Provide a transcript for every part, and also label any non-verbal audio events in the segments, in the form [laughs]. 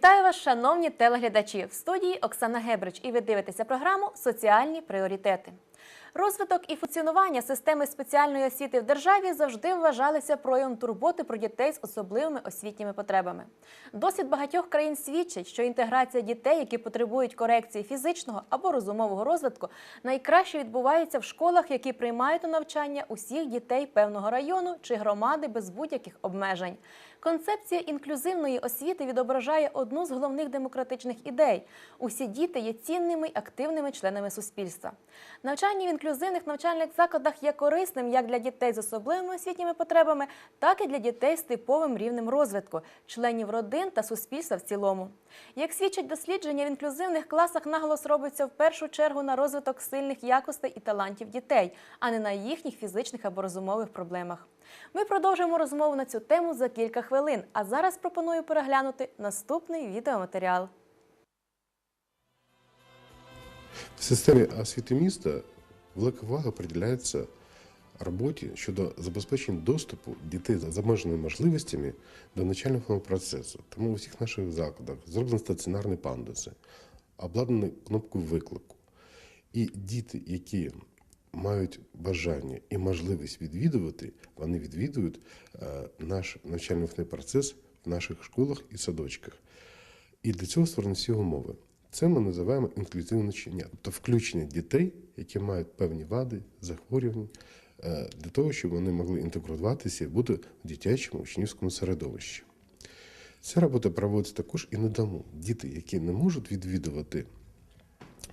Вітаю вас, шановні телеглядачі! В студії Оксана Гебрич, і ви дивитеся програму Соціальні пріоритети. Розвиток і функціонування системи спеціальної освіти в державі завжди вважалися проявом турботи про дітей з особливими освітніми потребами. Досвід багатьох країн свідчить, що інтеграція дітей, які потребують корекції фізичного або розумового розвитку, найкраще відбувається в школах, які приймають у навчання усіх дітей певного району чи громади без будь-яких обмежень. Концепція інклюзивної освіти відображає одну з головних демократичних ідей: усі діти є цінними й активними членами суспільства. Навчання в інклюзивних навчальних закладах є корисним як для дітей з особливими освітніми потребами, так і для дітей з типовим рівнем розвитку, членів родин та суспільства в цілому. Як свідчать дослідження, в інклюзивних класах наголос робиться в першу чергу на розвиток сильних якостей і талантів дітей, а не на їхніх фізичних або розумових проблемах. Ми продовжуємо розмову на цю тему за кілька хвилин. А зараз пропоную переглянути наступний відеоматеріал. В системі освіти міста велика увага приділяється роботі щодо забезпечення доступу дітей з обмеженими можливостями до навчального процесу. Тому у всіх наших закладах зроблені стаціонарні пандуси, обладнані кнопкою виклику. І діти, які мають бажання і можливість відвідувати, вони відвідують е, наш навчальний процес в наших школах і садочках. І для цього створені всі умови. Це ми називаємо інклюзивне навчання, тобто включення дітей, які мають певні вади, захворювання, е, для того, щоб вони могли інтегруватися і бути в дитячому учнівському середовищі. Ця робота проводиться також і на дому. Діти, які не можуть відвідувати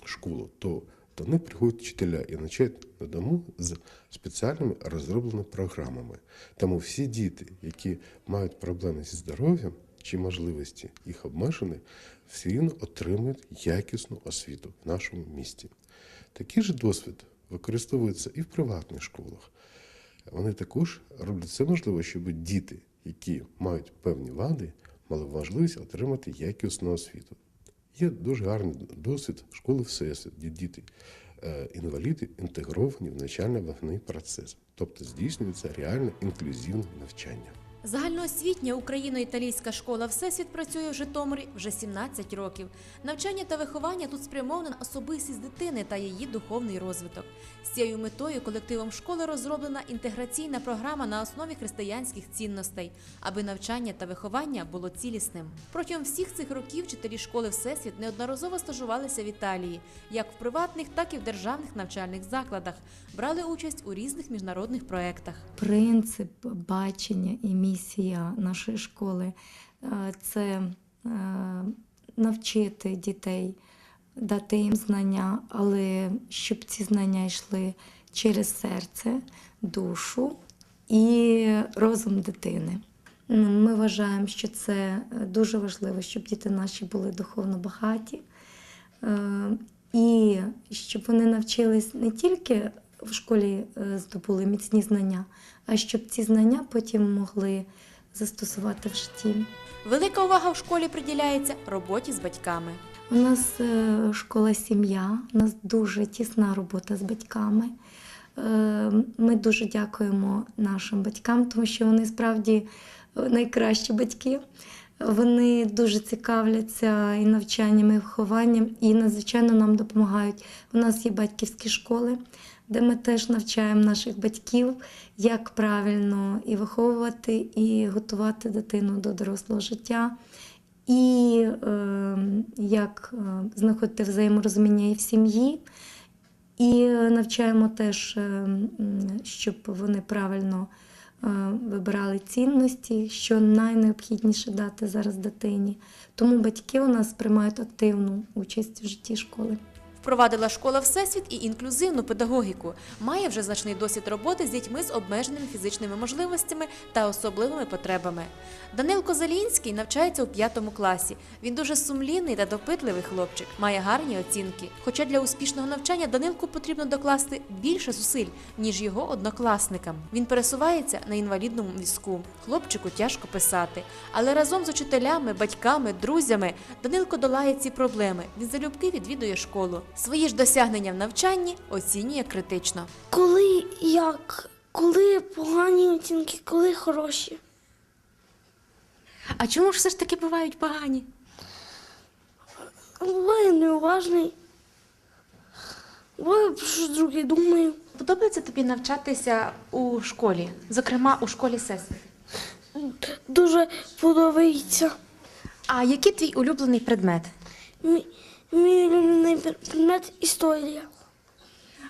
школу, то до них приходять вчителя і навчають на дому з спеціальними розробленими програмами. Тому всі діти, які мають проблеми зі здоров'ям чи можливості їх обмежені, все рівно отримують якісну освіту в нашому місті. Такий же досвід використовується і в приватних школах. Вони також роблять все можливе, щоб діти, які мають певні вади, мали можливість отримати якісну освіту. Є дуже гарний досвід школи Всесвіт, де діти, е, інваліди інтегровані в навчально-виховний процес, тобто здійснюється реальне інклюзивне навчання. Загальноосвітня україно-італійська школа Всесвіт працює в Житомирі вже 17 років. Навчання та виховання тут спрямовано на особистість дитини та її духовний розвиток. З цією метою колективом школи розроблена інтеграційна програма на основі християнських цінностей, аби навчання та виховання було цілісним. Протягом всіх цих років вчителі школи Всесвіт неодноразово стажувалися в Італії, як в приватних, так і в державних навчальних закладах, брали участь у різних міжнародних проєктах. принцип бачення і місія нашої школи е, це е, навчити дітей, дати їм знання, але щоб ці знання йшли через серце, душу і розум дитини. Ми вважаємо, що це е, дуже важливо, щоб діти наші були духовно багаті. І щоб вони навчились не тільки в школі здобули міцні знання, а щоб ці знання потім могли застосувати в житті. Велика увага в школі приділяється роботі з батьками. У нас е, школа сім'я, у нас дуже тісна робота з батьками. Е, Ми дуже дякуємо нашим батькам, тому що вони справді е, найкращі батьки. Вони дуже цікавляться і навчанням, і вихованням, і надзвичайно нам допомагають. У нас є батьківські школи, де ми теж навчаємо наших батьків, як правильно і виховувати, і готувати дитину до дорослого життя, і е, як знаходити взаєморозуміння і в сім'ї. І е, навчаємо теж, е, щоб вони правильно вибирали цінності, що найнеобхідніше дати зараз дитині. Тому батьки у нас приймають активну участь в житті школи. Впровадила школа Всесвіт і інклюзивну педагогіку. Має вже значний досвід роботи з дітьми з обмеженими фізичними можливостями та особливими потребами. Данил Козалінський навчається у п'ятому класі. Він дуже сумлінний та допитливий хлопчик, має гарні оцінки. Хоча для успішного навчання Данилку потрібно докласти більше зусиль, ніж його однокласникам. Він пересувається на інвалідному візку. Хлопчику тяжко писати, але разом з учителями, батьками, друзями Данилко долає ці проблеми. Він залюбки відвідує школу. Свої ж досягнення в навчанні оцінює критично. Коли як? Коли погані оцінки, коли хороші. А чому ж все ж таки бувають погані? Буває неуважний. Буває про щось друге думаю. Подобається тобі навчатися у школі, зокрема у школі Всесвіт? Дуже подобається. А який твій улюблений предмет? Мій, мій улюблений предмет історія.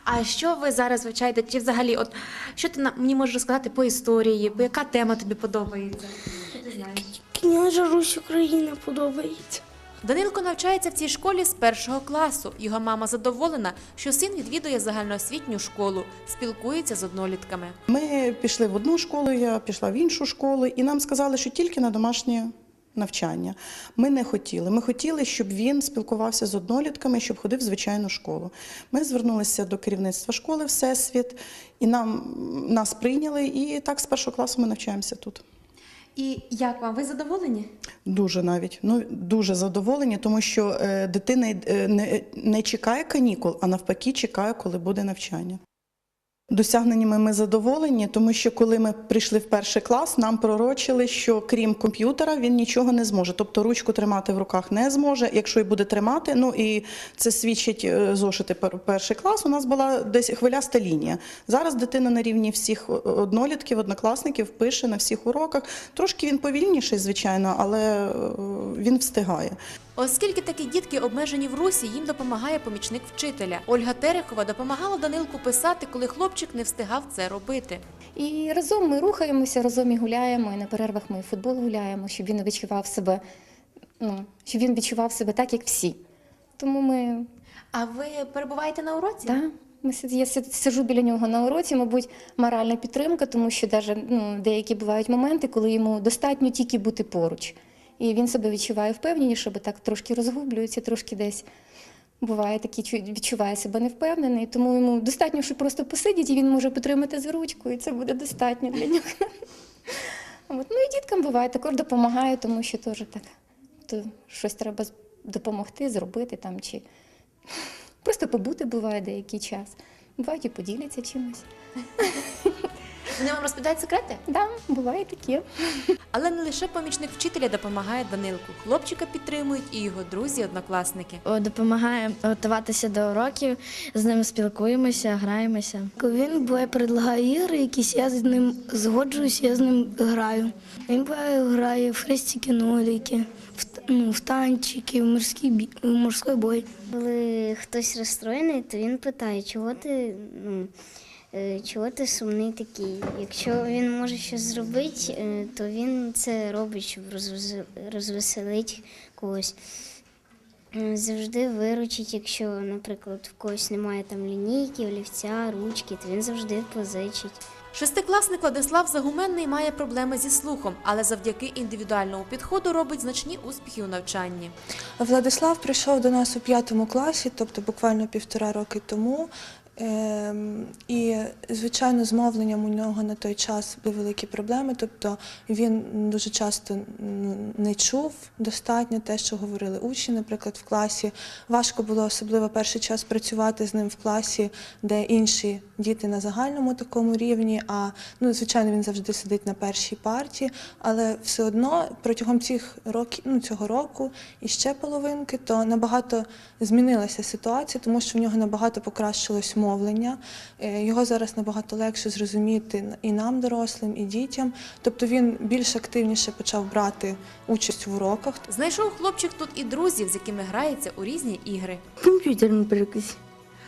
А що ви зараз вивчаєте? Чи взагалі, от що ти нам- мені можеш розказати по історії? По яка тема тобі подобається? Що ти знаєш? Княжа Русь Україна подобається. Данилко навчається в цій школі з першого класу. Його мама задоволена, що син відвідує загальноосвітню школу, спілкується з однолітками. Ми пішли в одну школу, я пішла в іншу школу, і нам сказали, що тільки на домашнє навчання. Ми не хотіли. Ми хотіли, щоб він спілкувався з однолітками, щоб ходив в звичайну школу. Ми звернулися до керівництва школи Всесвіт, і нам нас прийняли. І так з першого класу ми навчаємося тут. І як вам? Ви задоволені? Дуже навіть ну дуже задоволені, тому що е, дитина е, не, не чекає канікул, а навпаки, чекає, коли буде навчання. Досягненнями ми задоволені, тому що коли ми прийшли в перший клас, нам пророчили, що крім комп'ютера він нічого не зможе. Тобто ручку тримати в руках не зможе. Якщо й буде тримати, ну і це свідчить е, зошити пер- перший клас. У нас була десь хвиляста лінія. Зараз дитина на рівні всіх однолітків, однокласників пише на всіх уроках. Трошки він повільніший, звичайно, але е, він встигає. Оскільки такі дітки обмежені в русі, їм допомагає помічник вчителя. Ольга Терехова допомагала Данилку писати, коли хлопчик не встигав це робити. І разом ми рухаємося, разом і гуляємо, і на перервах ми і футбол гуляємо, щоб він відчував себе, ну, щоб він відчував себе так, як всі. Тому ми, А ви перебуваєте на уроці? да, ми я сид- сиджу біля нього на уроці, мабуть, моральна підтримка, тому що даже, ну, деякі бувають моменти, коли йому достатньо тільки бути поруч. І він себе відчуває впевненіше, бо так трошки розгублюється, трошки десь. Буває такі, чу- відчуває себе невпевнений, тому йому достатньо, що просто посидіть, і він може потримати за ручку, і це буде достатньо для нього. [laughs] От. Ну і діткам буває також допомагаю, тому що теж так то щось треба допомогти, зробити там чи [laughs] просто побути буває деякий час. Бувають і поділяться чимось. [laughs] Вони вам розповідають секрети? Да, буває таке. Але не лише помічник вчителя допомагає Данилку. Хлопчика підтримують і його друзі-однокласники. Допомагає готуватися до уроків, з ним спілкуємося, граємося. Він буває предлагає ігри, якісь я з ним згоджуюся, я з ним граю. Він буває грає в хрестики ноліки, в, ну, в танчики, в морський, бій, в морський бой. Коли хтось розстроєний, то він питає, чого ти, ну, чого ти сумний такий. Якщо він може щось зробити, е, то він це робить, щоб розвеселити когось. Е, Завжди виручить, якщо, наприклад, в когось немає там лінійки, олівця, ручки, то він завжди позичить. Шестикласник Владислав Загуменний має проблеми зі слухом, але завдяки індивідуальному підходу робить значні успіхи у навчанні. Владислав прийшов до нас у п'ятому класі, тобто буквально півтора роки тому. Ем, І, звичайно, з мовленням у нього на той час були великі проблеми. Тобто він дуже часто не чув достатньо те, що говорили учні, наприклад, в класі. Важко було особливо перший час працювати з ним в класі, де інші діти на загальному такому рівні. А ну, звичайно, він завжди сидить на першій парті, але все одно протягом цих років, ну цього року і ще половинки, то набагато змінилася ситуація, тому що в нього набагато покращилось мовлення. Е, Його зараз набагато легше зрозуміти і нам, дорослим, і дітям. Тобто він більш активніше почав брати участь в уроках. Знайшов хлопчик тут і друзів, з якими грається у різні ігри. Комп'ютерний переказ.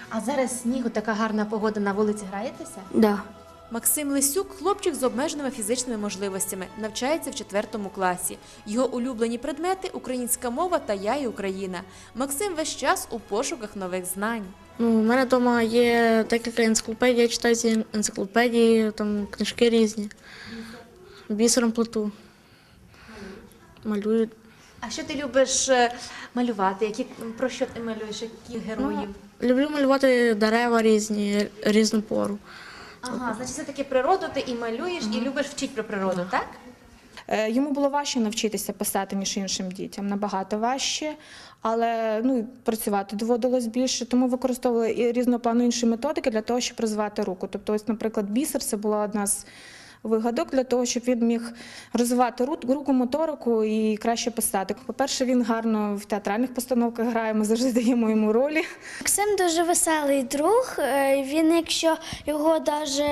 А зараз снігу така гарна погода на вулиці граєтеся? Да. Максим Лисюк хлопчик з обмеженими фізичними можливостями, навчається в четвертому класі. Його улюблені предмети українська мова та я і Україна. Максим весь час у пошуках нових знань. Ну, у мене вдома є декілька енциклопедій, я читаю ці енциклопедії, там книжки різні. Бісером плиту. Малюю. А що ти любиш е, малювати? Які про що ти малюєш? Які героїв? Люблю малювати дерева різні, різну пору. Ага, значить, все таки природу ти і малюєш, і любиш вчити про природу, так? Е, Йому було важче навчитися писати, ніж іншим дітям, набагато важче, але ну, працювати доводилось більше, тому використовували і різного плану інші методики для того, щоб розвивати руку. Тобто, ось, наприклад, бісер це була одна з вигадок для того, щоб він міг розвивати ру- руку, моторику і краще писати. По-перше, він гарно в театральних постановках грає, ми завжди [laughs] даємо йому ролі. Максим дуже веселий друг. Е, Він, якщо його даже,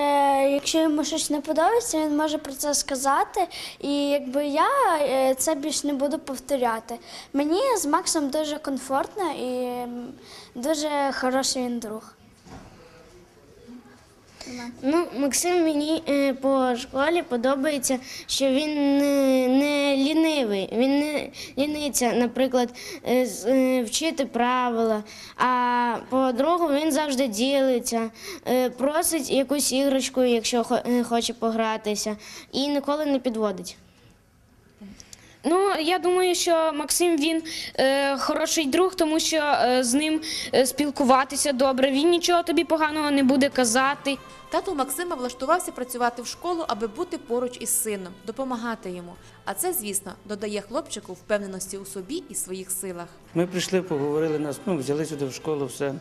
якщо йому щось не подобається, він може про це сказати. І якби я е, це більш не буду повторяти. Мені з Максом дуже комфортно і дуже хороший він друг. Ну, Максим мені е, по школі подобається, що він не, лінивий. Він не ліниться, наприклад, е, е, вчити правила. А по-другому він завжди ділиться, просить якусь іграшку, якщо хо- хоче погратися, і ніколи не підводить. Ну, я думаю, що Максим він е, хороший друг, тому що е, з ним е, спілкуватися добре. Він нічого тобі поганого не буде казати. Тато Максима влаштувався працювати в школу, аби бути поруч із сином, допомагати йому. А це, звісно, додає хлопчику впевненості у собі і своїх силах. Ми прийшли, поговорили нас, ну, взяли сюди в школу, все.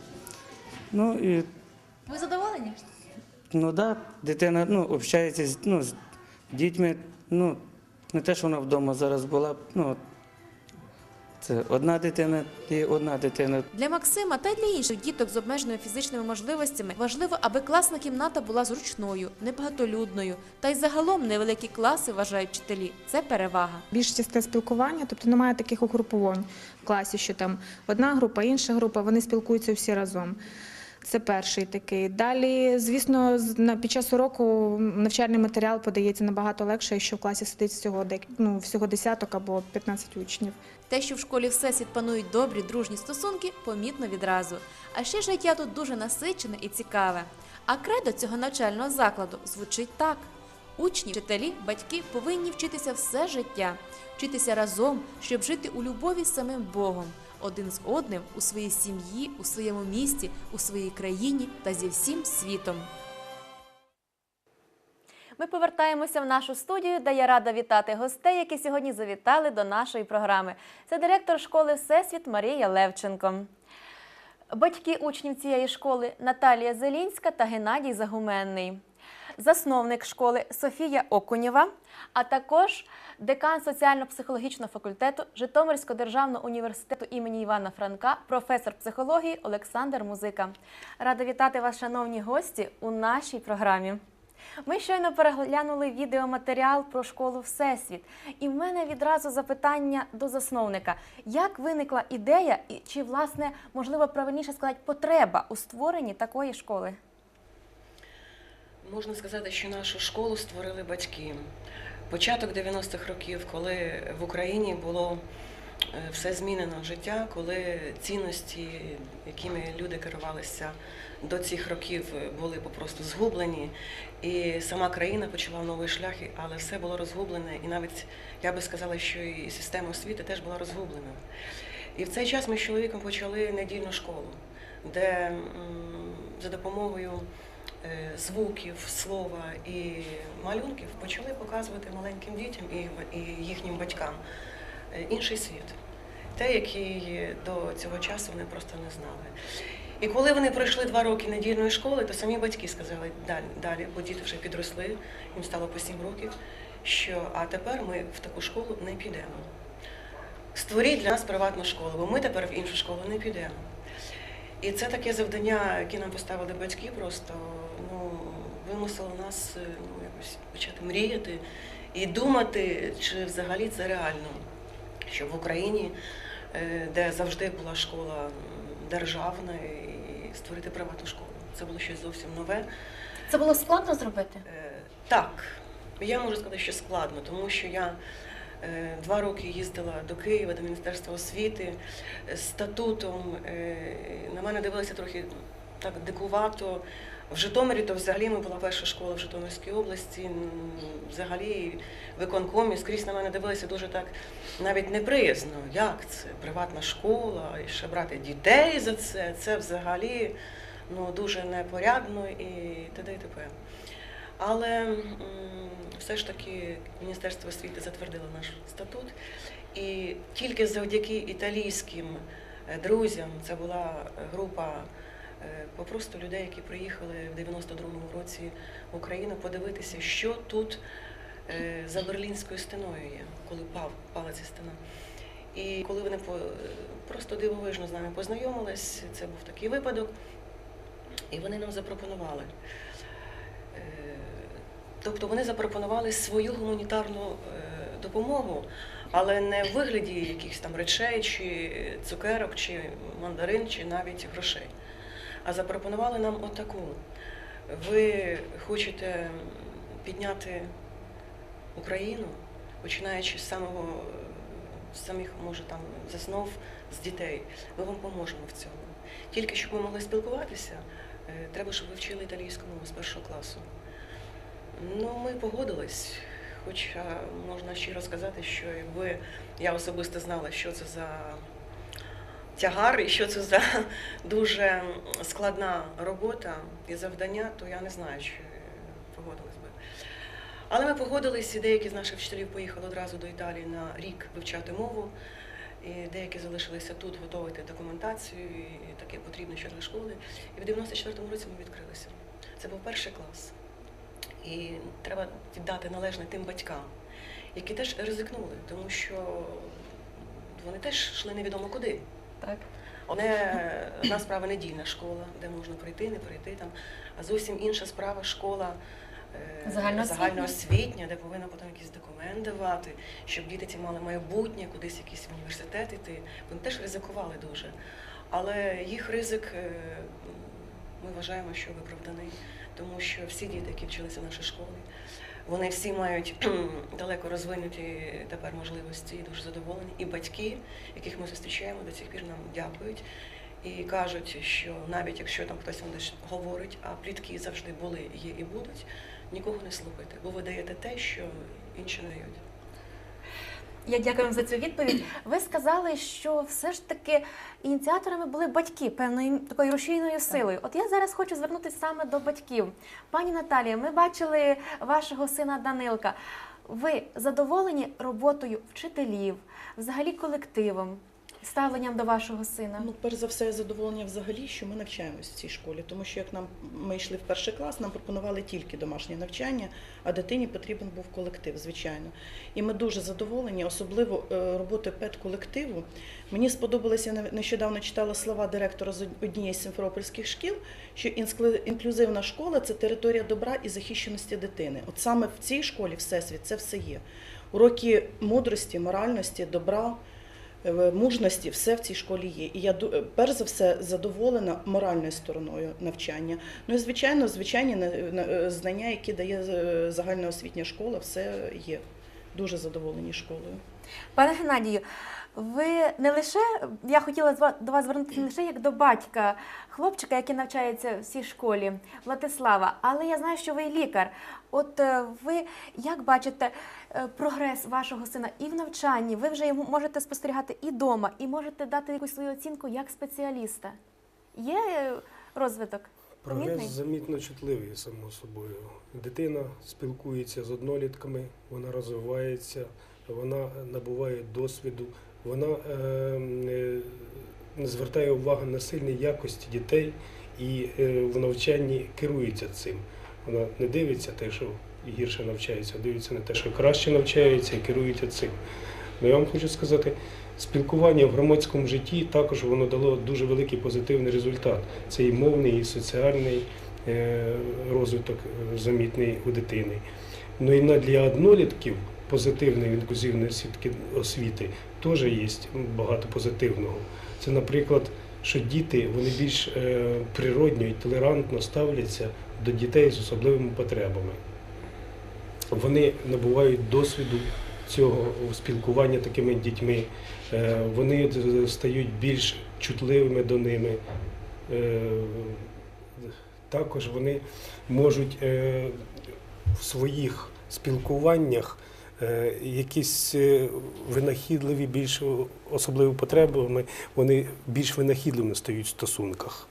Ну і Ви задоволені? ну да, дитина ну, общається з, ну, з дітьми. Ну, не те, що вона вдома зараз була, ну, це одна дитина і одна дитина. Для Максима та й для інших діток з обмеженими фізичними можливостями важливо, аби класна кімната була зручною, небагатолюдною, та й загалом невеликі класи вважають вчителі. Це перевага. Більш часте спілкування, тобто немає таких угруповань в класі, що там одна група, інша група, вони спілкуються всі разом. Це перший такий. Далі, звісно, під час уроку навчальний матеріал подається набагато легше, якщо в класі сидить всього ну, всього десяток або 15 учнів. Те, що в школі всесвіт панують добрі, дружні стосунки, помітно відразу. А ще життя тут дуже насичене і цікаве. А кредо цього навчального закладу звучить так: учні, вчителі, батьки повинні вчитися все життя, вчитися разом, щоб жити у любові з самим Богом, один з одним у своїй сім'ї, у своєму місті, у своїй країні та зі всім світом. Ми повертаємося в нашу студію, де я рада вітати гостей, які сьогодні завітали до нашої програми. Це директор школи Всесвіт Марія Левченко. Батьки учнів цієї школи Наталія Зелінська та Геннадій Загуменний. Засновник школи Софія Окунєва, а також декан соціально-психологічного факультету Житомирського державного університету імені Івана Франка, професор психології Олександр Музика. Рада вітати вас, шановні гості, у нашій програмі. Ми щойно переглянули відеоматеріал про школу Всесвіт. І в мене відразу запитання до засновника: як виникла ідея, і чи, власне, можливо, правильніше сказати, потреба у створенні такої школи? Можна сказати, що нашу школу створили батьки. Початок 90-х років, коли в Україні було е, все змінено життя, коли цінності, якими люди керувалися до цих років, були попросту згублені, і сама країна почала новий шлях, але все було розгублене, і навіть я би сказала, що і система освіти теж була розгублена. І в цей час ми з чоловіком почали недільну школу, де за допомогою звуків, слова і малюнків почали показувати маленьким дітям і, їхнім батькам е, інший світ, те, який до цього часу вони просто не знали. І коли вони пройшли два роки недільної школи, то самі батьки сказали далі, бо діти вже підросли, їм стало по сім років, що а тепер ми в таку школу не підемо. Створіть для нас приватну школу, бо ми тепер в іншу школу не підемо. І це таке завдання, яке нам поставили батьки, просто вимусило нас е, ну, якось почати мріяти і думати, чи взагалі це реально, що в Україні, е, де завжди була школа державна, і створити приватну школу. Це було щось зовсім нове. Це було складно зробити? Е, Так, я можу сказати, що складно, тому що я два роки їздила до Києва, до Міністерства освіти з статутом. На мене дивилися трохи так дикувато. В Житомирі то взагалі ми була перша школа в Житомирській області. Взагалі виконкомі скрізь на мене дивилися дуже так навіть неприязно. Як це? Приватна школа, і ще брати дітей за це. Це взагалі ну, дуже непорядно і т.д. і т.п. Але все ж таки Міністерство освіти затвердило наш статут, і тільки завдяки італійським е, друзям, це була група е, попросту людей, які приїхали в 92-му році в Україну, подивитися, що тут е, за Берлінською стіною є, коли пав, пала ця стіна. І коли вони просто дивовижно з нами познайомились, це був такий випадок, і вони нам запропонували. Е, Тобто вони запропонували свою гуманітарну допомогу, але не в вигляді якихось там речей, чи цукерок, чи мандарин, чи навіть грошей. А запропонували нам отаку. Ви хочете підняти Україну, починаючи з самого з самих, може, там з з дітей. Ми вам поможемо в цьому. Тільки щоб ми могли спілкуватися, е, треба, щоб ви вчили італійську мову з першого класу. Ну, ми погодились, хоча можна щиро сказати, що якби я особисто знала, що це за тягар і що це за [laughs] дуже складна робота і завдання, то я не знаю, чи погодилась би. Але ми погодились, і деякі з наших вчителів поїхали одразу до Італії на рік вивчати мову. І деякі залишилися тут готувати документацію, і таке потрібно ще для школи. І в 94-му році ми відкрилися. Це був перший клас. І треба віддати належне тим батькам, які теж ризикнули, тому що вони теж йшли невідомо куди. Так. Одне одна справа недільна школа, де можна прийти, не прийти там, а зовсім інша справа школа е, Загальноосвітня. загальноосвітня, де повинна потім якийсь документ давати, щоб діти ці мали майбутнє, кудись якийсь в університет іти. Вони теж ризикували дуже. Але їх ризик е, ми вважаємо, що виправданий, тому що всі діти, які вчилися в нашій школі, вони всі мають [clears throat] далеко розвинуті тепер можливості дуже задоволені. І батьки, яких ми зустрічаємо, до цих пір нам дякують і кажуть, що навіть якщо там хтось вам десь говорить, а плітки завжди були, є і будуть, нікого не слухайте, бо ви даєте те, що інші не дають. Я дякую вам за цю відповідь. Ви сказали, що все ж таки ініціаторами були батьки певною такою рушійною силою. От я зараз хочу звернутися саме до батьків. Пані Наталія, ми бачили вашого сина Данилка. Ви задоволені роботою вчителів, взагалі колективом, ставленням до вашого сина? Ну, перш за все, задоволення взагалі, що ми навчаємось в цій школі, тому що як нам ми йшли в перший клас, нам пропонували тільки домашнє навчання, а дитині потрібен був колектив, звичайно. І ми дуже задоволені, особливо е, роботи педколективу. Мені сподобалося я нещодавно читала слова директора з однієї з симферопольських шкіл, що інклюзивна школа це територія добра і захищеності дитини. От саме в цій школі всесвіт це все є. Уроки мудрості, моральності, добра. Е, Мужності все в цій школі є. І я е, перш за все задоволена моральною стороною навчання. Ну і звичайно, звичайні е, знання, які дає загальна загальноосвітня школа, все є. Дуже задоволені школою. Пане Геннадію, ви не лише я хотіла до вас звернутися не лише як до батька хлопчика, який навчається в цій школі, Владислава, але я знаю, що ви лікар. От е, ви як бачите е, прогрес вашого сина і в навчанні? Ви вже можете спостерігати і вдома, і можете дати якусь свою оцінку як спеціаліста. Є е, розвиток? Прогрес Помітний? замітно чутливий, само собою. Дитина спілкується з однолітками, вона розвивається, вона набуває досвіду, вона е, не- не звертає увагу на сильні якості дітей і е, в навчанні керується цим. Вона не дивиться те, що гірше навчається, а дивиться на те, що краще навчається і керується цим. Ну, я вам хочу сказати, спілкування в громадському житті також воно дало дуже великий позитивний результат. Це і мовний, і соціальний е, розвиток е, замітний у дитини. Ну і для однолітків позитивної інклюзивної освітки освіти теж є багато позитивного. Це, наприклад, що діти вони більш е, природньо і толерантно ставляться до дітей з особливими потребами. Вони набувають досвіду цього спілкування такими дітьми, Е, вони стають більш чутливими до ними. Е, Також вони можуть в своїх спілкуваннях якісь е, винахідливі, більш особливі потребами, вони більш винахідливими стають в стосунках.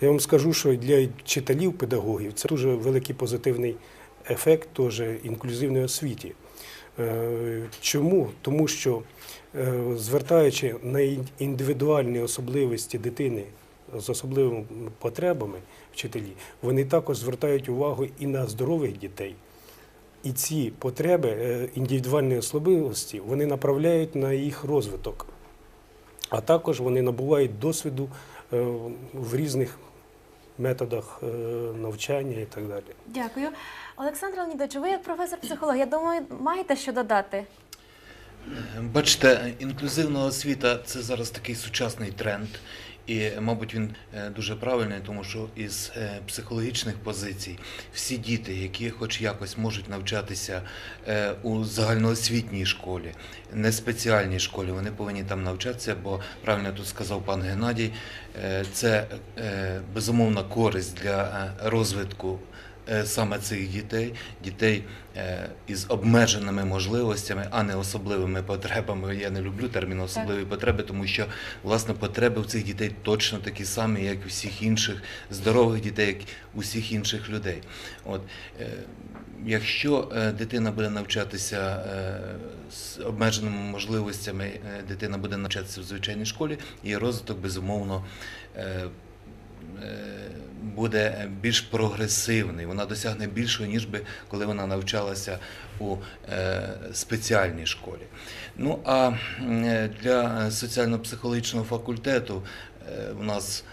Я вам скажу, що для вчителів, педагогів це дуже великий позитивний ефект теж інклюзивної освіті. Е, Чому? Тому що е, звертаючи на індивідуальні особливості дитини з особливими потребами вчителі, вони також звертають увагу і на здорових дітей. І ці потреби, е, індивідуальні особливості, вони направляють на їх розвиток. А також вони набувають досвіду е, в різних методах е, навчання і так далі. Дякую. Олександр Леонідович, ви як професор психології, я думаю, маєте що додати? Бачите, інклюзивна освіта це зараз такий сучасний тренд, і, мабуть, він е, дуже правильний, тому що із е, психологічних позицій всі діти, які хоч якось можуть навчатися е, у загальноосвітній школі, не спеціальній школі, вони повинні там навчатися, бо правильно тут сказав пан Геннадій, це безумовна користь для розвитку саме цих дітей, дітей е, із обмеженими можливостями, а не особливими потребами. Я не люблю термін особливі потреби, тому що власне потреби в цих дітей точно такі самі, як у всіх інших здорових дітей, як у всіх інших людей. От е, якщо е, дитина буде навчатися е, з обмеженими можливостями, е, дитина буде навчатися в звичайній школі, її розвиток безумовно. Е, буде більш прогресивний, вона досягне більшого, ніж би коли вона навчалася у е, спеціальній школі. Ну а е, для соціально-психологічного факультету у нас,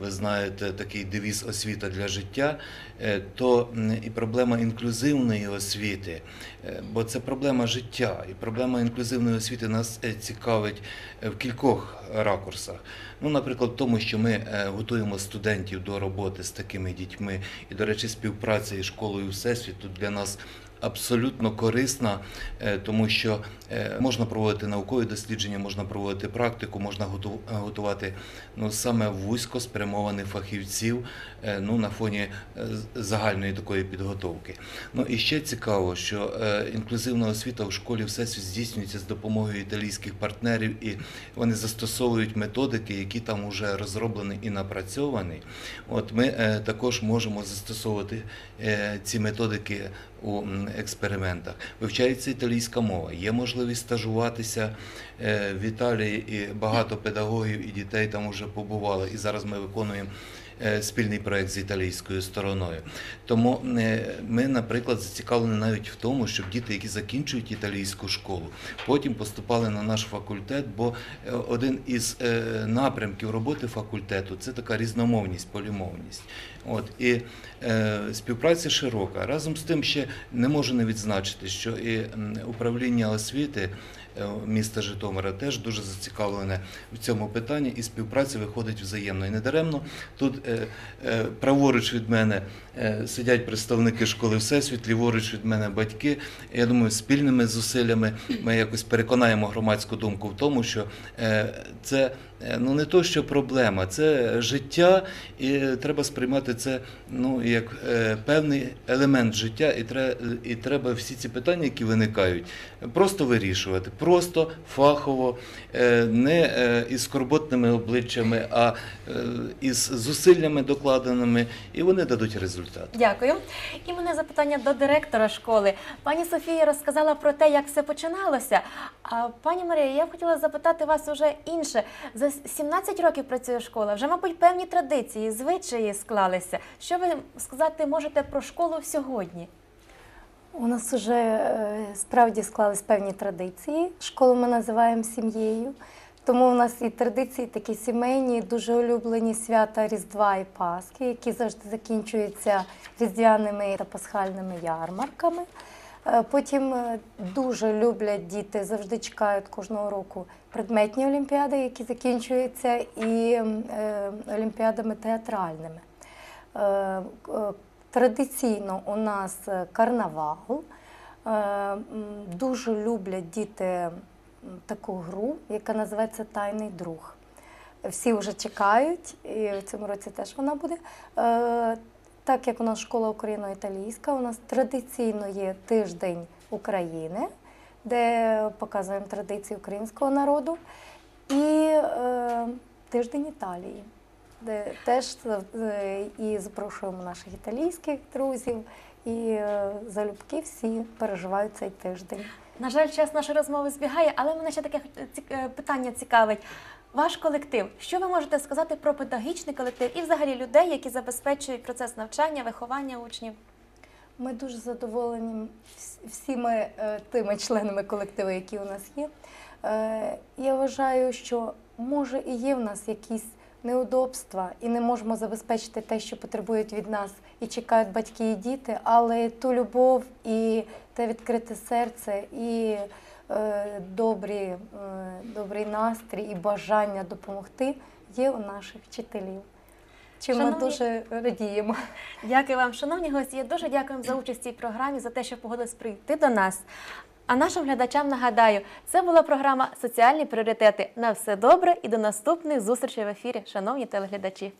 ви знаєте, такий девіз освіта для життя, е, то і проблема інклюзивної освіти, е, бо це проблема життя, і проблема інклюзивної освіти нас е, цікавить е, в кількох ракурсах. Ну, наприклад, в тому, що ми е, готуємо студентів до роботи з такими дітьми, і, до речі, співпраця із школою Всесвіт тут для нас абсолютно корисна, е, тому що е, можна проводити наукові дослідження, можна проводити практику, можна готу- готувати ну, саме вузько спрямованих фахівців е, ну, на фоні загальної такої підготовки. Ну і ще цікаво, що інклюзивна освіта в школі Всесвіт здійснюється з допомогою італійських партнерів, і вони застосовують методики, які там вже розроблені і напрацьовані. От ми також можемо застосовувати ці методики у експериментах. Вивчається італійська мова, є можливість стажуватися е, в Італії, і багато педагогів і дітей там вже побували. І зараз ми виконуємо спільний проект з італійською стороною. Тому е, ми, наприклад, зацікавлені навіть в тому, щоб діти, які закінчують італійську школу, потім поступали на наш факультет, бо е, один із е, напрямків роботи факультету це така різномовність, полімовність. От і е, співпраця широка. Разом з тим ще не можу не відзначити, що і управління освіти е, міста Житомира теж дуже зацікавлене в цьому питанні, і співпраця виходить взаємно. І недаремно тут е, е, праворуч від мене е, сидять представники школи Всесвіт, ліворуч від мене батьки. Я думаю, спільними зусиллями ми якось переконаємо громадську думку в тому, що е, це е, ну не то, що проблема, це життя, і треба сприймати це ну як е, певний елемент життя, і треба, і треба всі ці питання, які виникають, просто вирішувати, просто фахово, е, не е, із скорботними обличчями, а е, із зусиллями докладеними, і вони дадуть результат. Дякую. І мене запитання до директора школи. Пані Софія розказала про те, як все починалося. А пані Марія, я б хотіла запитати вас уже інше. За 17 років працює школа, вже, мабуть, певні традиції, звичаї склалися. Що ви сказати можете про школу сьогодні? У нас вже е, справді склались певні традиції. Школу ми називаємо сім'єю. Тому у нас і традиції такі сімейні, дуже улюблені свята Різдва і Пасхи, які завжди закінчуються різдвяними та пасхальними ярмарками. Е, Потім е, дуже люблять діти, завжди чекають кожного року предметні олімпіади, які закінчуються, і е, олімпіадами театральними. Е, е, Традиційно у нас карнавал. Дуже люблять діти таку гру, яка називається Тайний друг. Всі вже чекають, і в цьому році теж вона буде. Так як у нас школа україно-італійська, у нас традиційно є тиждень України, де показуємо традиції українського народу, і е, тиждень Італії де теж е, і запрошуємо наших італійських друзів, і е, залюбки всі переживають цей тиждень. На жаль, час нашої розмови збігає, але мене ще таке ці- е, питання цікавить. Ваш колектив. Що ви можете сказати про педагогічний колектив і взагалі людей, які забезпечують процес навчання, виховання учнів? Ми дуже задоволені всіми е, тими членами колективу, які у нас є. Е, Я вважаю, що може і є в нас якісь неудобства, і не можемо забезпечити те, що потребують від нас і чекають батьки і діти, але ту любов і те відкрите серце, і е, добрі, добрий настрій, і бажання допомогти є у наших вчителів. Чим ми дуже радіємо. Дякую вам, шановні гості. Дуже дякую за участь в цій програмі, за те, що погодились прийти до нас. А нашим глядачам нагадаю, це була програма Соціальні пріоритети. На все добре і до наступних зустрічей в ефірі, шановні телеглядачі.